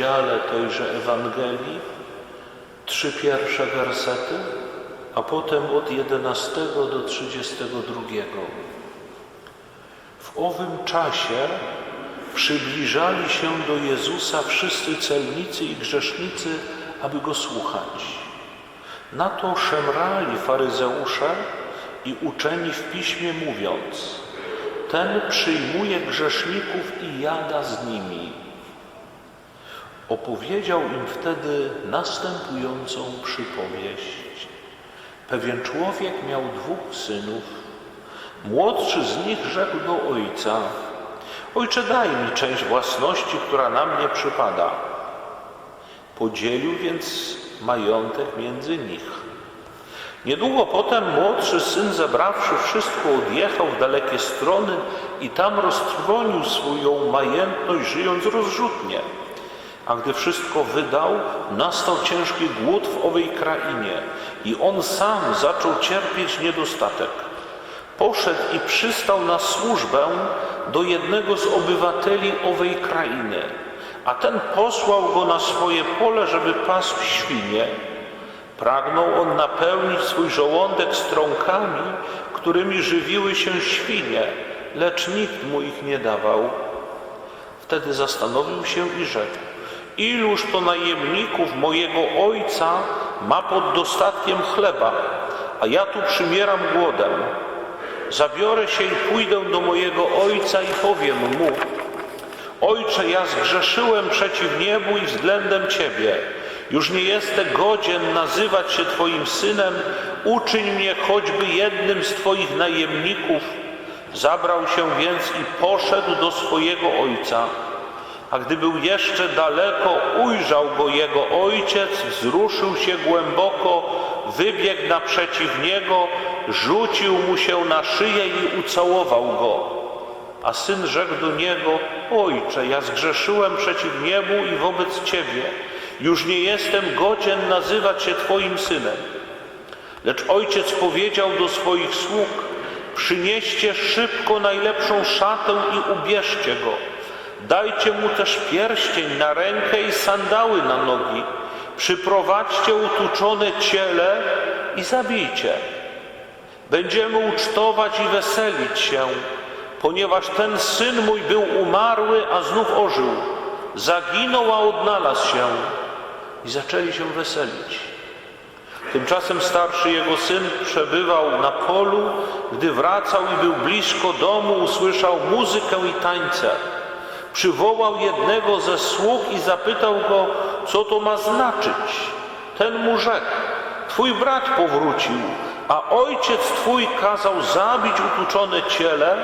zapisane w 15 rozdziale tejże Ewangelii, trzy pierwsze wersety, a potem od 11 do 32. W owym czasie przybliżali się do Jezusa wszyscy celnicy i grzesznicy, aby Go słuchać. Na to szemrali faryzeusze i uczeni w piśmie, mówiąc: Ten przyjmuje grzeszników i jada z nimi. Opowiedział im wtedy następującą przypowieść. Pewien człowiek miał dwóch synów. Młodszy z nich rzekł do ojca: Ojcze, daj mi część własności, która na mnie przypada. Podzielił więc majątek między nich. Niedługo potem młodszy syn, zabrawszy wszystko, odjechał w dalekie strony i tam roztrwonił swoją majętność, żyjąc rozrzutnie. A gdy wszystko wydał, nastał ciężki głód w owej krainie i on sam zaczął cierpieć niedostatek. Poszedł i przystał na służbę do jednego z obywateli owej krainy, a ten posłał go na swoje pole, żeby pasł świnie. Pragnął on napełnić swój żołądek strąkami, którymi żywiły się świnie, lecz nikt mu ich nie dawał. Wtedy zastanowił się i rzekł: Iluż to najemników mojego ojca ma pod dostatkiem chleba, a ja tu przymieram głodem. Zabiorę się i pójdę do mojego ojca i powiem mu: Ojcze, ja zgrzeszyłem przeciw niebu i względem Ciebie. Już nie jestem godzien nazywać się Twoim synem, uczyń mnie choćby jednym z Twoich najemników. Zabrał się więc i poszedł do swojego ojca. A gdy był jeszcze daleko, ujrzał go jego ojciec, wzruszył się głęboko, wybiegł naprzeciw niego, rzucił mu się na szyję i ucałował go. A syn rzekł do niego: Ojcze, ja zgrzeszyłem przeciw niebu i wobec ciebie. Już nie jestem godzien nazywać się twoim synem. Lecz ojciec powiedział do swoich sług: Przynieście szybko najlepszą szatę i ubierzcie go. Dajcie mu też pierścień na rękę i sandały na nogi. Przyprowadźcie utuczone ciele i zabijcie. Będziemy ucztować i weselić się, ponieważ ten syn mój był umarły, a znów ożył. Zaginął, a odnalazł się. I zaczęli się weselić. Tymczasem starszy jego syn przebywał na polu, gdy wracał i był blisko domu, usłyszał muzykę i tańce. Przywołał jednego ze sług i zapytał go, co to ma znaczyć. Ten mu rzekł, twój brat powrócił, a ojciec twój kazał zabić utuczone ciele,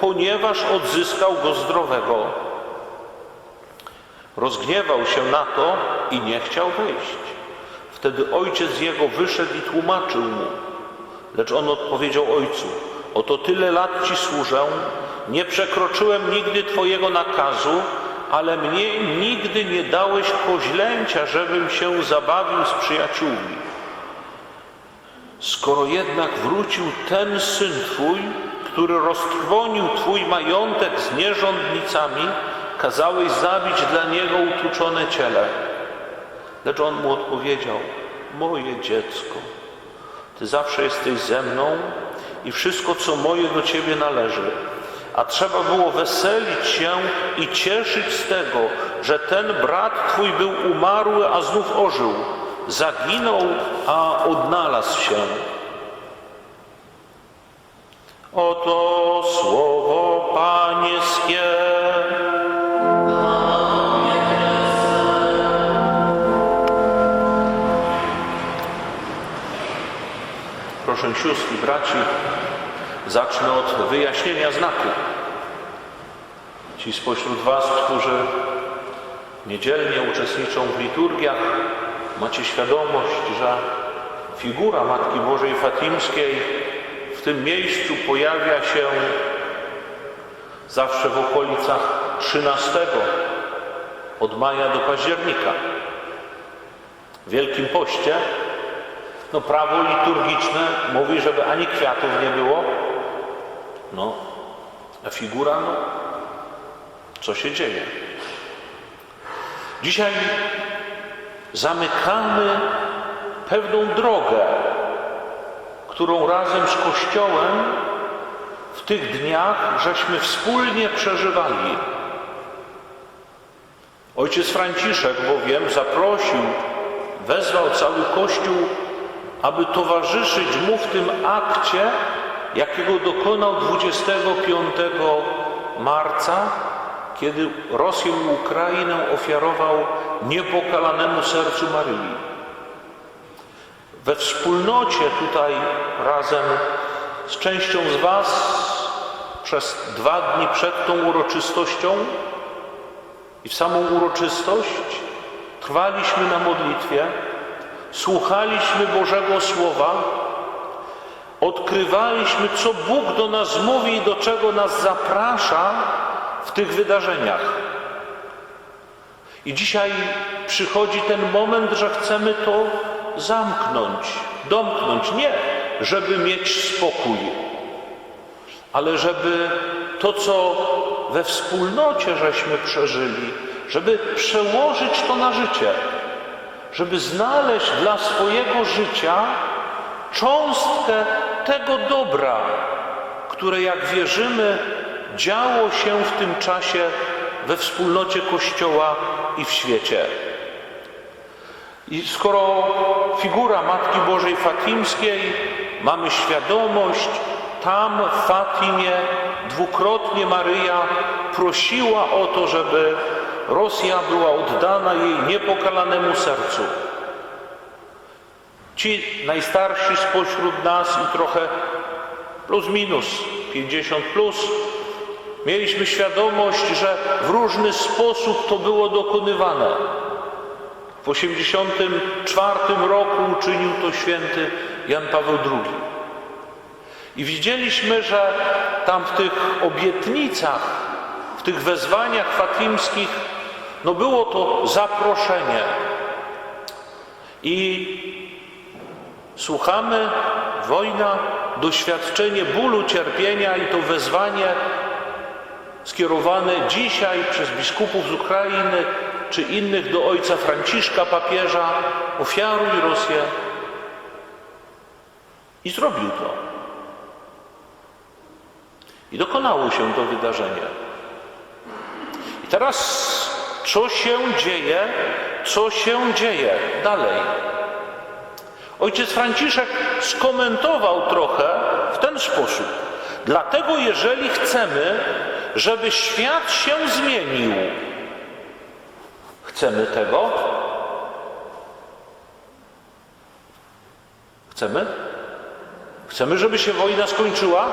ponieważ odzyskał go zdrowego. Rozgniewał się na to i nie chciał wyjść. Wtedy ojciec jego wyszedł i tłumaczył mu. Lecz on odpowiedział ojcu, oto tyle lat ci służę, nie przekroczyłem nigdy twojego nakazu, ale mnie nigdy nie dałeś koźlęcia, żebym się zabawił z przyjaciółmi. Skoro jednak wrócił ten syn twój, który roztrwonił twój majątek z nierządnicami, kazałeś zabić dla niego utuczone ciele. Lecz on mu odpowiedział, moje dziecko, ty zawsze jesteś ze mną i wszystko, co moje do ciebie należy. A trzeba było weselić się i cieszyć z tego, że ten brat twój był umarły, a znów ożył. Zaginął, a odnalazł się. Oto słowo Pańskie. Proszę sióstr braci, zacznę od wyjaśnienia znaku. Ci spośród Was, którzy niedzielnie uczestniczą w liturgiach, macie świadomość, że figura Matki Bożej Fatimskiej w tym miejscu pojawia się zawsze w okolicach 13 od maja do października. W Wielkim Poście no prawo liturgiczne mówi, żeby ani kwiatów nie było. No, a figura, no, co się dzieje? Dzisiaj zamykamy pewną drogę, którą razem z Kościołem w tych dniach żeśmy wspólnie przeżywali. Ojciec Franciszek bowiem zaprosił, wezwał cały Kościół, aby towarzyszyć mu w tym akcie, jakiego dokonał 25 marca, kiedy Rosję i Ukrainę ofiarował niepokalanemu sercu Maryi. We wspólnocie tutaj razem z częścią z Was przez dwa dni przed tą uroczystością i w samą uroczystość trwaliśmy na modlitwie, słuchaliśmy Bożego Słowa, odkrywaliśmy, co Bóg do nas mówi i do czego nas zaprasza w tych wydarzeniach. I dzisiaj przychodzi ten moment, że chcemy to zamknąć, domknąć. Nie, żeby mieć spokój, ale żeby to, co we wspólnocie żeśmy przeżyli, żeby przełożyć to na życie, żeby znaleźć dla swojego życia cząstkę tego dobra, które, jak wierzymy, działo się w tym czasie we wspólnocie Kościoła i w świecie. I skoro figura Matki Bożej Fatimskiej, mamy świadomość, tam w Fatimie dwukrotnie Maryja prosiła o to, żeby Rosja była oddana jej niepokalanemu sercu. Ci najstarsi spośród nas i trochę plus minus 50 plus mieliśmy świadomość, że w różny sposób to było dokonywane. W 1984 roku uczynił to święty Jan Paweł II. I widzieliśmy, że tam w tych obietnicach, w tych wezwaniach fatimskich, no było to zaproszenie. I słuchamy, wojna, doświadczenie bólu, cierpienia i to wezwanie skierowane dzisiaj przez biskupów z Ukrainy czy innych do ojca Franciszka, papieża, ofiaruj Rosję. I zrobił to. I dokonało się to wydarzenie. I teraz co się dzieje? Co się dzieje dalej? Ojciec Franciszek skomentował trochę w ten sposób. Dlatego, jeżeli chcemy, żeby świat się zmienił, chcemy tego? Chcemy? Chcemy, żeby się wojna skończyła?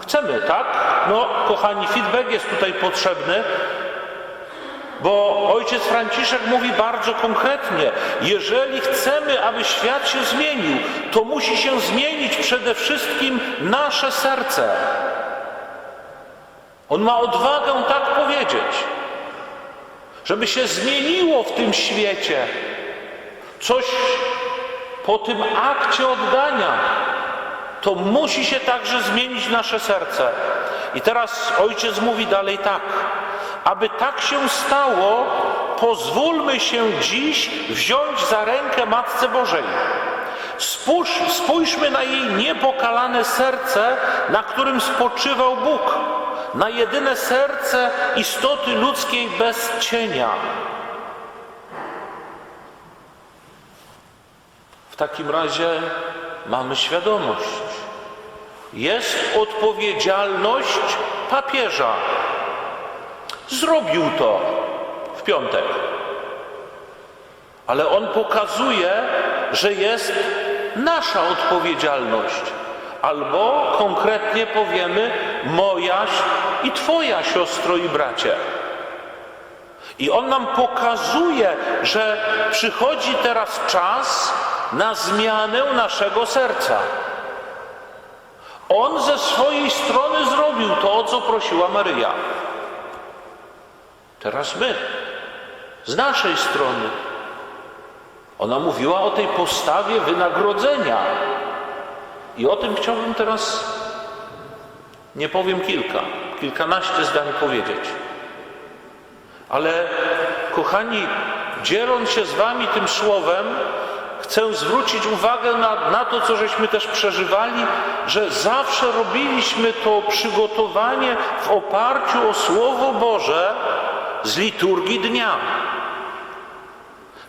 Chcemy, tak? No, kochani, feedback jest tutaj potrzebny, bo ojciec Franciszek mówi bardzo konkretnie: jeżeli chcemy, aby świat się zmienił, to musi się zmienić przede wszystkim nasze serce. On ma odwagę tak powiedzieć, żeby się zmieniło w tym świecie coś po tym akcie oddania to musi się także zmienić nasze serce. I teraz ojciec mówi dalej tak. Aby tak się stało, pozwólmy się dziś wziąć za rękę Matce Bożej. Spójrz, spójrzmy na jej niepokalane serce, na którym spoczywał Bóg, na jedyne serce istoty ludzkiej bez cienia. W takim razie mamy świadomość. Jest odpowiedzialność papieża. Zrobił to w piątek. Ale on pokazuje, że jest nasza odpowiedzialność. Albo konkretnie powiemy moja i twoja siostro i bracie. I on nam pokazuje, że przychodzi teraz czas na zmianę naszego serca. On ze swojej strony zrobił to, o co prosiła Maryja. Teraz my, z naszej strony. Ona mówiła o tej postawie wynagrodzenia. I o tym chciałbym teraz, nie powiem kilka, kilkanaście zdań powiedzieć. Ale kochani, dzieląc się z Wami tym słowem, chcę zwrócić uwagę na, na to, co żeśmy też przeżywali, że zawsze robiliśmy to przygotowanie w oparciu o Słowo Boże z liturgii dnia.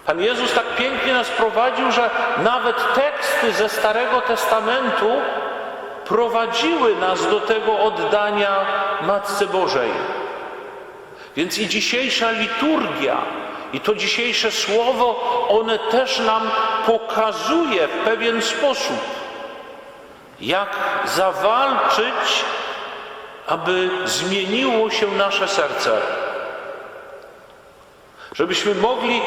Pan Jezus tak pięknie nas prowadził, że nawet teksty ze Starego Testamentu prowadziły nas do tego oddania Matce Bożej. Więc i dzisiejsza liturgia, i to dzisiejsze słowo, one też nam pokazuje w pewien sposób, jak zawalczyć, aby zmieniło się nasze serce. Żebyśmy mogli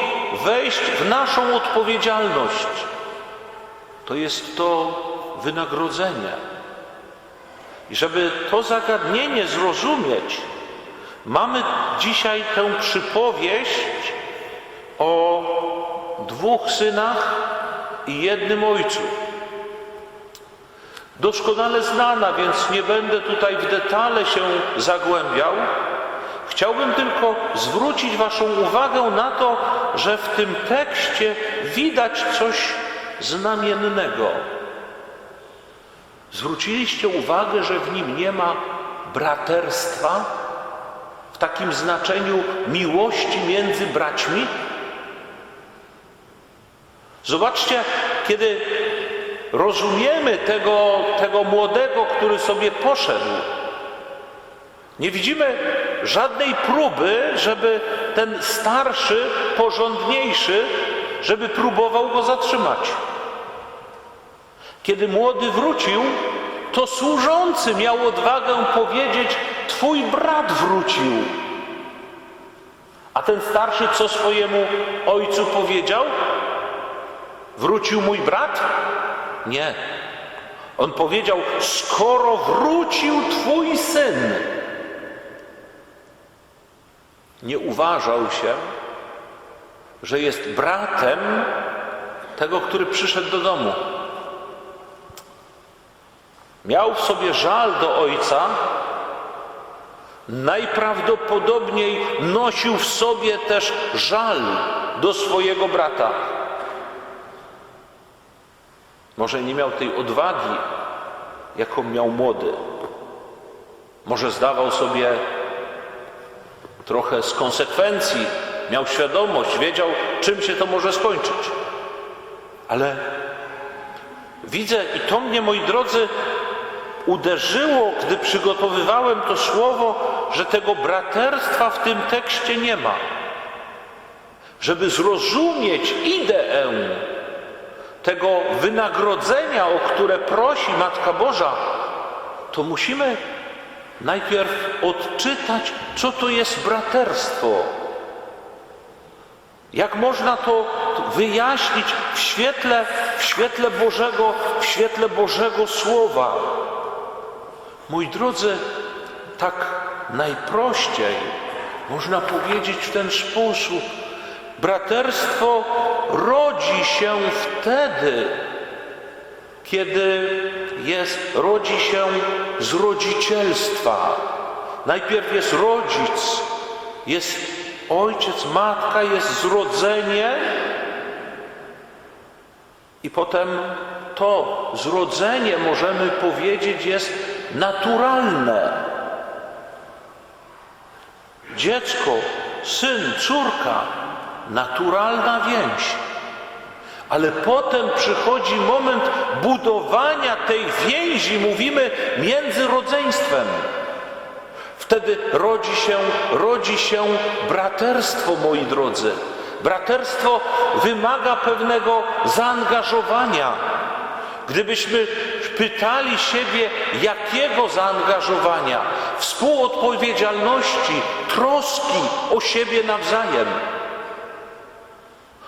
wejść w naszą odpowiedzialność. To jest to wynagrodzenie. I żeby to zagadnienie zrozumieć, mamy dzisiaj tę przypowieść o dwóch synach i jednym ojcu. Doskonale znana, więc nie będę tutaj w detale się zagłębiał. Chciałbym tylko zwrócić Waszą uwagę na to, że w tym tekście widać coś znamiennego. Zwróciliście uwagę, że w nim nie ma braterstwa w takim znaczeniu miłości między braćmi? Zobaczcie, kiedy rozumiemy tego, tego młodego, który sobie poszedł, nie widzimy żadnej próby, żeby ten starszy, porządniejszy, żeby próbował go zatrzymać. Kiedy młody wrócił, to służący miał odwagę powiedzieć: Twój brat wrócił. A ten starszy co swojemu ojcu powiedział? Wrócił mój brat? Nie. On powiedział: Skoro wrócił Twój syn, nie uważał się, że jest bratem tego, który przyszedł do domu. Miał w sobie żal do ojca, najprawdopodobniej nosił w sobie też żal do swojego brata. Może nie miał tej odwagi, jaką miał młody. Może zdawał sobie trochę z konsekwencji, miał świadomość, wiedział, czym się to może skończyć. Ale widzę, i to mnie, moi drodzy, uderzyło, gdy przygotowywałem to słowo, że tego braterstwa w tym tekście nie ma. Żeby zrozumieć ideę tego wynagrodzenia, o które prosi Matka Boża, to musimy najpierw odczytać, co to jest braterstwo. Jak można to wyjaśnić w świetle, w świetle Bożego, w świetle Bożego Słowa? Moi drodzy, tak najprościej można powiedzieć w ten sposób. Braterstwo rodzi się wtedy, kiedy jest, rodzi się z rodzicielstwa. Najpierw jest rodzic, jest ojciec, matka, jest zrodzenie i potem to zrodzenie, możemy powiedzieć, jest naturalne. Dziecko, syn, córka, naturalna więź. Ale potem przychodzi moment budowania tej więzi, mówimy, między rodzeństwem. Wtedy rodzi się, rodzi się braterstwo, moi drodzy. Braterstwo wymaga pewnego zaangażowania. Gdybyśmy pytali siebie, jakiego zaangażowania, współodpowiedzialności, troski o siebie nawzajem,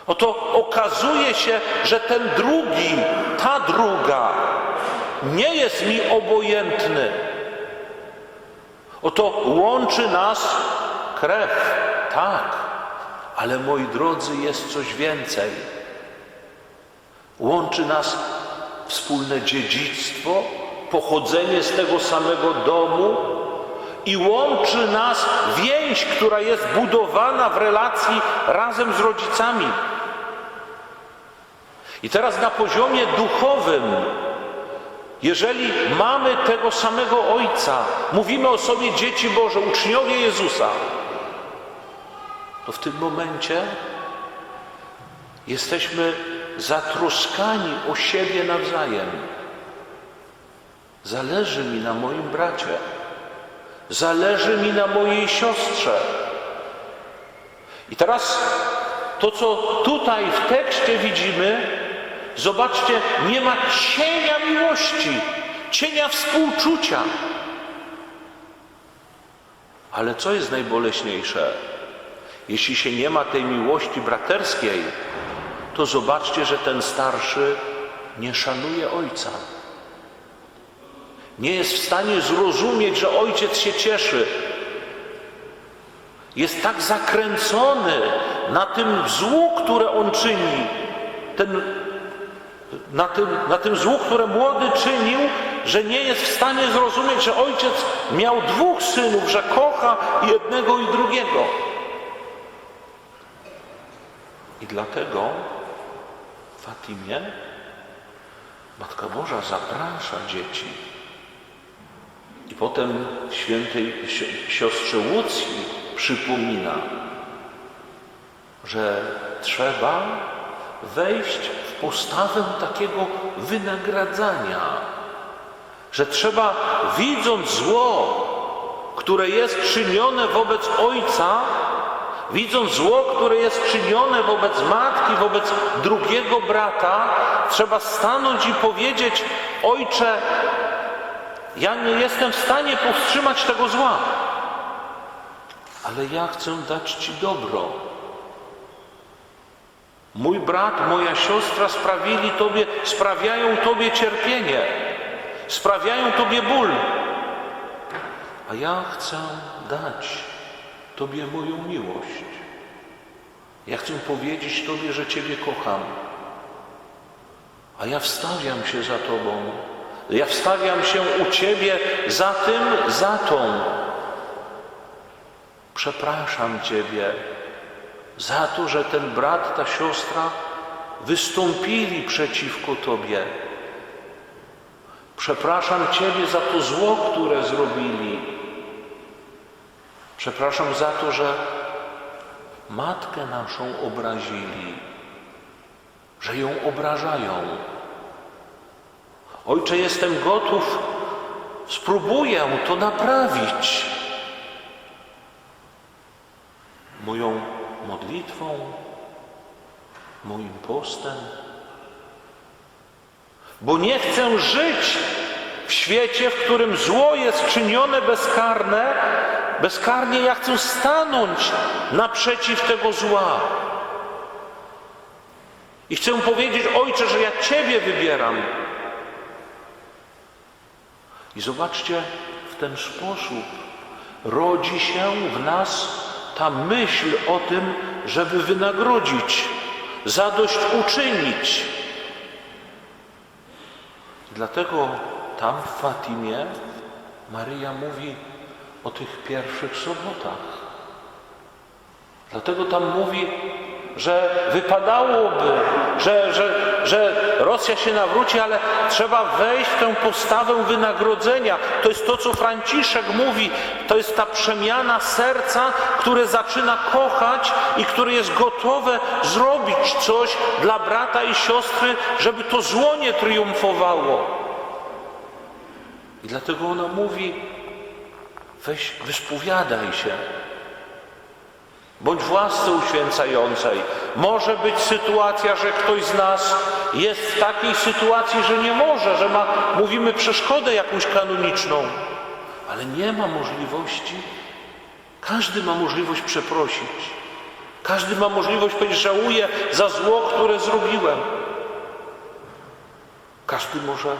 Oto okazuje się, że ten drugi, ta druga nie jest mi obojętny. Oto łączy nas krew, tak, ale moi drodzy, jest coś więcej. Łączy nas wspólne dziedzictwo, pochodzenie z tego samego domu i łączy nas więź, która jest budowana w relacji razem z rodzicami. I teraz na poziomie duchowym, jeżeli mamy tego samego Ojca, mówimy o sobie dzieci Boże, uczniowie Jezusa, to w tym momencie jesteśmy zatroskani o siebie nawzajem. Zależy mi na moim bracie, zależy mi na mojej siostrze. I teraz to, co tutaj w tekście widzimy, zobaczcie, nie ma cienia miłości, cienia współczucia. Ale co jest najboleśniejsze? Jeśli się nie ma tej miłości braterskiej, to zobaczcie, że ten starszy nie szanuje ojca. Nie jest w stanie zrozumieć, że ojciec się cieszy. Jest tak zakręcony na tym złu, które on czyni, ten, na, tym, na tym złu, które młody czynił, że nie jest w stanie zrozumieć, że ojciec miał dwóch synów, że kocha jednego i drugiego. I dlatego Fatimie Matka Boża zaprasza dzieci. I potem świętej si- siostrze Łucji przypomina, że trzeba wejść w postawę takiego wynagradzania, że trzeba, widząc zło, które jest czynione wobec Ojca, widząc zło, które jest czynione wobec matki, wobec drugiego brata, trzeba stanąć i powiedzieć: Ojcze, ja nie jestem w stanie powstrzymać tego zła, ale ja chcę dać Ci dobro. Mój brat, moja siostra sprawili Tobie, sprawiają Tobie cierpienie, sprawiają Tobie ból, a ja chcę dać Tobie moją miłość. Ja chcę powiedzieć Tobie, że Ciebie kocham, a ja wstawiam się za Tobą. Ja wstawiam się u Ciebie za tym, za tą. Przepraszam Ciebie za to, że ten brat, ta siostra wystąpili przeciwko Tobie. Przepraszam Ciebie za to zło, które zrobili. Przepraszam za to, że matkę naszą obrazili, że ją obrażają. Ojcze, jestem gotów, spróbuję to naprawić. Moją modlitwą, moim postem. Bo nie chcę żyć w świecie, w którym zło jest czynione bezkarne, bezkarnie ja chcę stanąć naprzeciw tego zła. I chcę powiedzieć, Ojcze, że ja Ciebie wybieram. I zobaczcie, w ten sposób rodzi się w nas ta myśl o tym, żeby wynagrodzić, zadośćuczynić. Dlatego tam w Fatimie Maryja mówi o tych pierwszych sobotach. Dlatego tam mówi, że wypadałoby, że, że, że Rosja się nawróci, ale trzeba wejść w tę postawę wynagrodzenia. To jest to, co Franciszek mówi, to jest ta przemiana serca, które zaczyna kochać i które jest gotowe zrobić coś dla brata i siostry, żeby to zło nie triumfowało. I dlatego ona mówi, weź, wyspowiadaj się, bądź w łasce uświęcającej. Może być sytuacja, że ktoś z nas jest w takiej sytuacji, że nie może, że ma, mówimy, przeszkodę jakąś kanoniczną, ale nie ma możliwości. Każdy ma możliwość przeprosić. Każdy ma możliwość powiedzieć, żałuję za zło, które zrobiłem. Każdy może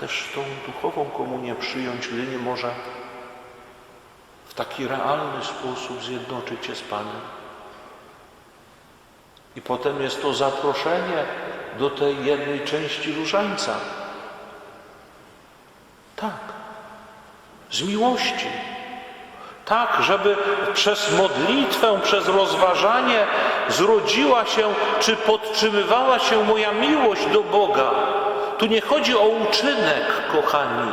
też tą duchową komunię przyjąć, gdy nie może taki realny sposób zjednoczyć się z Panem. I potem jest to zaproszenie do tej jednej części różańca. Tak, z miłości. Tak, żeby przez modlitwę, przez rozważanie zrodziła się, czy podtrzymywała się moja miłość do Boga. Tu nie chodzi o uczynek, kochani.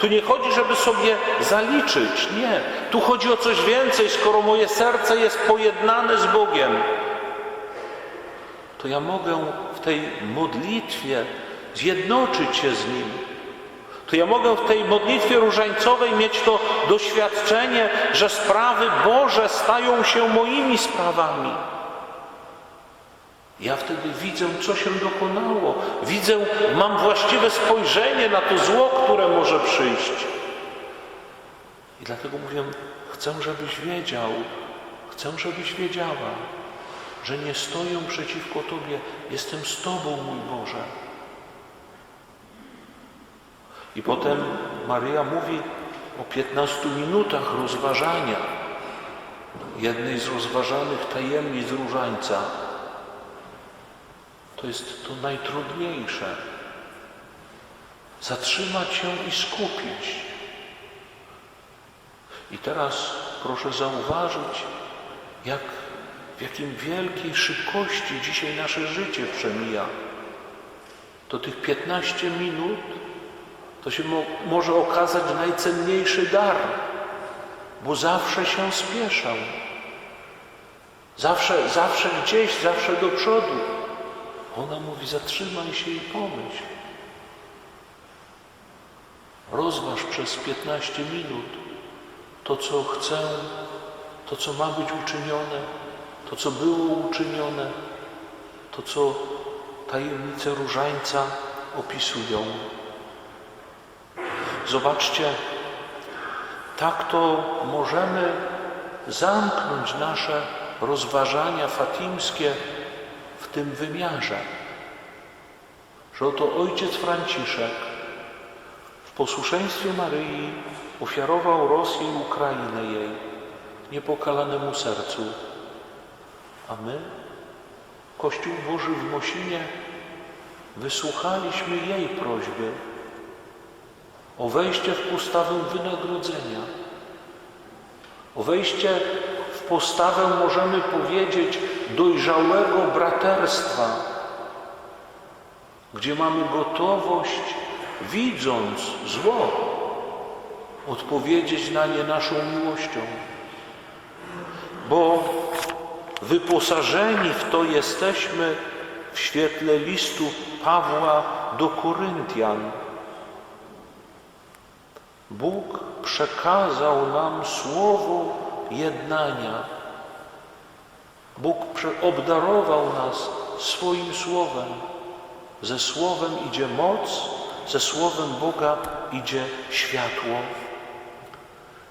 Tu nie chodzi, żeby sobie zaliczyć. Nie. Tu chodzi o coś więcej. Skoro moje serce jest pojednane z Bogiem, to ja mogę w tej modlitwie zjednoczyć się z Nim. To ja mogę w tej modlitwie różańcowej mieć to doświadczenie, że sprawy Boże stają się moimi sprawami. Ja wtedy widzę, co się dokonało. Widzę, mam właściwe spojrzenie na to zło, które może przyjść. I dlatego mówię, chcę, żebyś wiedział, chcę, żebyś wiedziała, że nie stoję przeciwko Tobie, jestem z Tobą, mój Boże. I potem Maryja mówi o 15 minutach rozważania, jednej z rozważanych tajemnic różańca. To jest to najtrudniejsze. Zatrzymać się i skupić. I teraz proszę zauważyć, jak, w jakim wielkiej szybkości dzisiaj nasze życie przemija. To tych 15 minut to się mo może okazać najcenniejszy dar, bo zawsze się spieszę. Zawsze, zawsze gdzieś, zawsze do przodu. Ona mówi, zatrzymaj się i pomyśl. Rozważ przez 15 minut to, co chcę, to, co ma być uczynione, to, co było uczynione, to, co tajemnice różańca opisują. Zobaczcie, tak to możemy zamknąć nasze rozważania fatimskie w tym wymiarze, że oto ojciec Franciszek w posłuszeństwie Maryi ofiarował Rosję i Ukrainę jej niepokalanemu sercu, a my, Kościół Boży w Mosinie, wysłuchaliśmy jej prośby o wejście w postawę wynagrodzenia, o wejście postawę, możemy powiedzieć, dojrzałego braterstwa, gdzie mamy gotowość, widząc zło, odpowiedzieć na nie naszą miłością. Bo wyposażeni w to jesteśmy w świetle listu Pawła do Koryntian. Bóg przekazał nam słowo jednania. Bóg obdarował nas swoim słowem. Ze słowem idzie moc, ze słowem Boga idzie światło.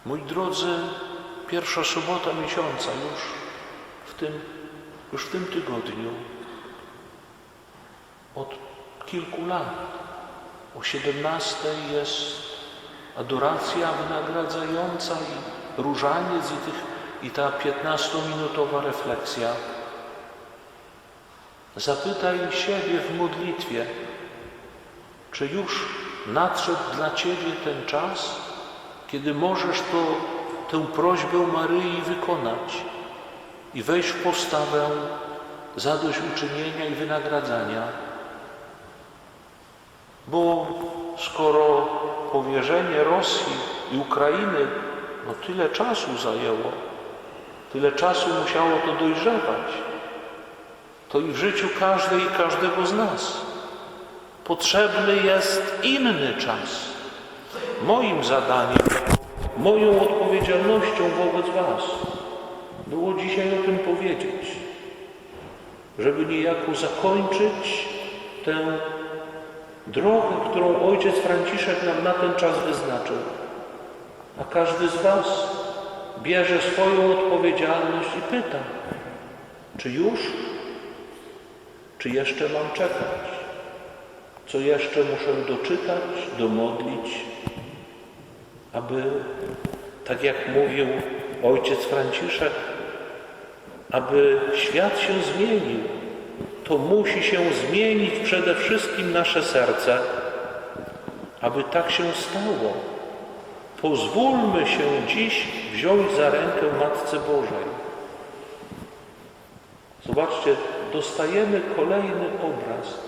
Moi drodzy, pierwsza sobota miesiąca już w tym, już w tym tygodniu, od kilku lat, o 17 jest adoracja wynagradzająca i różaniec i, tych, i ta 15-minutowa refleksja. Zapytaj siebie w modlitwie, czy już nadszedł dla Ciebie ten czas, kiedy możesz to, tę prośbę Maryi wykonać i wejść w postawę zadośćuczynienia i wynagradzania. Bo skoro powierzenie Rosji i Ukrainy no tyle czasu zajęło, tyle czasu musiało to dojrzewać, to i w życiu każdej i każdego z nas potrzebny jest inny czas. Moim zadaniem, moją odpowiedzialnością wobec Was było dzisiaj o tym powiedzieć, żeby niejako zakończyć tę drogę, którą ojciec Franciszek nam na ten czas wyznaczył. A każdy z Was bierze swoją odpowiedzialność i pyta, czy już, czy jeszcze mam czekać? Co jeszcze muszę doczytać, domodlić, aby, tak jak mówił ojciec Franciszek, aby świat się zmienił, to musi się zmienić przede wszystkim nasze serce, aby tak się stało. Pozwólmy się dziś wziąć za rękę Matce Bożej. Zobaczcie, dostajemy kolejny obraz,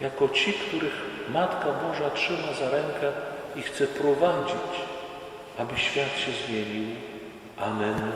jako ci, których Matka Boża trzyma za rękę i chce prowadzić, aby świat się zmienił. Amen.